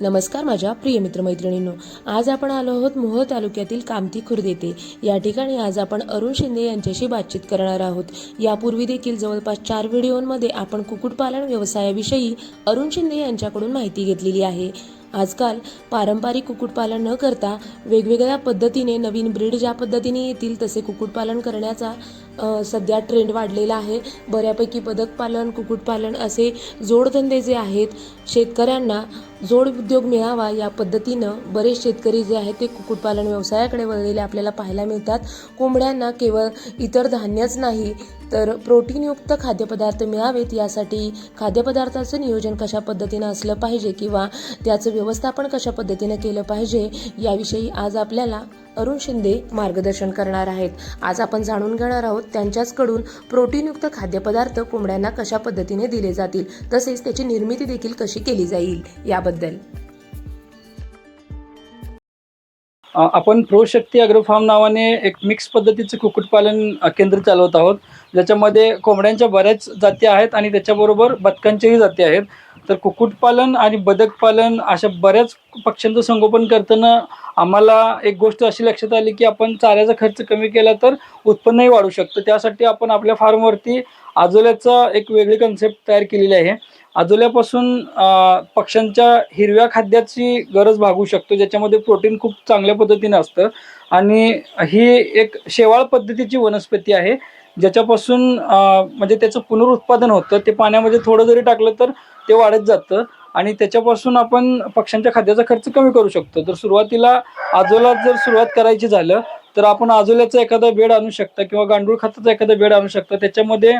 नमस्कार माझ्या प्रिय मित्रमैत्रिणींनो. आज आपण आलो आहोत मोह तालुक्यातील कामती खुर्द येथे या ठिकाणी आज आपण अरुण शिंदे यांच्याशी बातचीत करणार आहोत. यापूर्वी देखील जवळपास चार व्हिडिओमध्ये आपण कुक्कुटपालन व्यवसायाविषयी अरुण शिंदे यांच्याकडून माहिती घेतलेली आहे. आजकाल पारंपरिक कुक्कुटपालन न करता वेगवेगळ्या पद्धतीने नवीन ब्रीड ज्या पद्धतीने येतील तसे कुक्कुटपालन करण्याचा सध्या ट्रेंड वाढलेला आहे. बऱ्यापैकी बदक पालन कुक्कुटपालन असे जोडधंदे जे आहेत शेतकऱ्यांना जोड उद्योग मिळावा या पद्धतीनं बरेच शेतकरी जे आहेत ते कुक्कुटपालन व्यवसायाकडे वळलेले आपल्याला पाहायला मिळतात. कोंबड्यांना केवळ इतर धान्यच नाही तर प्रोटीनयुक्त खाद्यपदार्थ मिळावेत यासाठी खाद्यपदार्थाचं नियोजन कशा पद्धतीनं असलं पाहिजे किंवा त्याचं व्यवस्थापन कशा पद्धतीनं केलं पाहिजे याविषयी आज आपल्याला अरुण शिंदे मार्गदर्शन करणार आहेत. आज आपण जाणून घेणार आहोत त्यांच्याचकडून प्रोटीनयुक्त खाद्यपदार्थ कोंबड्यांना कशा पद्धतीने दिले जातील तसेच त्याची निर्मिती देखील कशी केली जाईल याबद्दल. अ, आपण प्रोशक्ती अग्रोफार्म नावाने एक मिक्स पद्धतीचं कुक्कुटपालन केंद्र चालवत आहोत. ज्याच्यामध्ये कोंबड्यांच्या बऱ्याच जाती आहेत आणि त्याच्याबरोबर बदकांच्याही जाती आहेत. तर कुक्कुटपालन आणि बदक पालन अशा बऱ्याच पक्ष्यांचं संगोपन करताना आम्हाला एक गोष्ट अशी लक्षात आली की आपण चाऱ्याचा खर्च कमी केला तर उत्पन्नही वाढू शकतं. त्यासाठी आपण आपल्या फार्मवरती आजोल्याचा एक वेगळी कन्सेप्ट तयार केलेली आहे. आजोल्यापासून पक्ष्यांच्या हिरव्या खाद्याची गरज भागू शकतो ज्याच्यामध्ये प्रोटीन खूप चांगल्या पद्धतीने असतं. आणि ही एक शेवाळ पद्धतीची वनस्पती आहे ज्याच्यापासून म्हणजे त्याचं पुनरुत्पादन होतं. ते पाण्यामध्ये थोडं जरी टाकलं तर ते वाढत जातं आणि त्याच्यापासून आपण पक्ष्यांच्या खाद्याचा खर्च कमी करू शकतो. तर सुरुवातीला आजोला जर सुरुवात करायची झालं तर आपण आजोल्याचा एखादा बेड आणू शकता किंवा गांडूळ खताचा एखादा बेड आणू शकता. त्याच्यामध्ये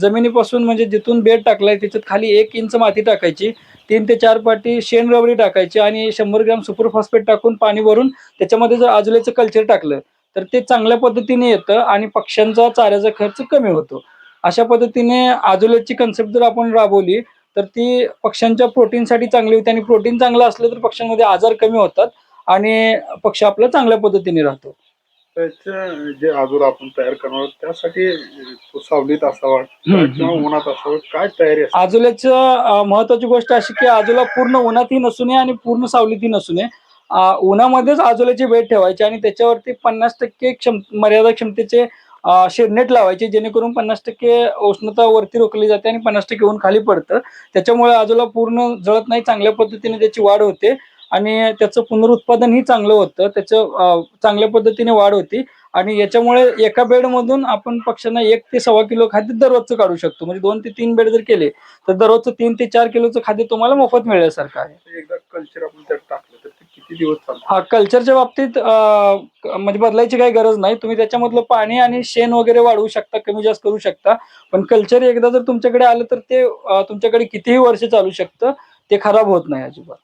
जमिनीपासून म्हणजे जिथून बेड टाकलाय त्याच्यात खाली एक इंच माती टाकायची तीन ते चार पाटी शेण रबरी टाकायची आणि शंभर ग्रॅम सुपर फॉस्फेट टाकून पाणी भरून त्याच्यामध्ये जर आजोल्याचं कल्चर टाकलं तर ते चांगल्या पद्धतीने येतं आणि पक्ष्यांचा चाऱ्याचा खर्च कमी होतो. अशा पद्धतीने आजोल्याची कन्सेप्ट जर आपण राबवली तर ती पक्ष्यांच्या प्रोटीनसाठी चांगली होती आणि प्रोटीन चांगलं असलं तर पक्ष्यांमध्ये आजार कमी होतात. आणि पक्ष आपला चांगल्या पद्धतीने राहतो. त्याचं जे आजूर आपण तयार करणार आहोत, त्यासाठी तो सावलीत असावा. किंवा उन्हात असावं काय तयारी आजोल्याचं अं, महत्वाची गोष्ट अशी की आजोला पूर्ण उन्हातही नसू नये आणि पूर्ण सावलीतही नसू नये. अं, उन्हामध्येच आजोल्याची बेड ठेवायची आणि त्याच्यावरती पन्नास टक्के क्षम मर्यादा क्षमतेचे शेडनेट लावायचे जेणेकरून पन्नास टक्के उष्णता वरती रोखली जाते आणि पन्नास टक्के ऊन खाली पडतं. त्याच्यामुळे आजोला पूर्ण जळत नाही चांगल्या पद्धतीने त्याची वाढ होते. आणि त्याचं पुनरुत्पादनही चांगलं होतं. त्याचं चांगल्या पद्धतीने वाढ होती. आणि याच्यामुळे एका बेडमधून आपण पक्ष्यांना एक ते सव्वा किलो खाद्य दररोजचं काढू शकतो. म्हणजे दोन ते तीन बेड जर केले तर दररोजचं तीन ते चार किलोचं खाद्य तुम्हाला मोफत मिळण्यासारखं आहे. एकदा कल्चर आपण त्यात टाकलं तर किती दिवस हा कल्चरच्या बाबतीत म्हणजे बदलायची काही गरज नाही. तुम्ही त्याच्यामधलं पाणी आणि शेण वगैरे वाढवू शकता कमी जास्त करू शकता. पण कल्चर एकदा जर तुमच्याकडे आलं तर ते तुमच्याकडे कितीही वर्ष चालू शकतं ते खराब होत नाही अजिबात.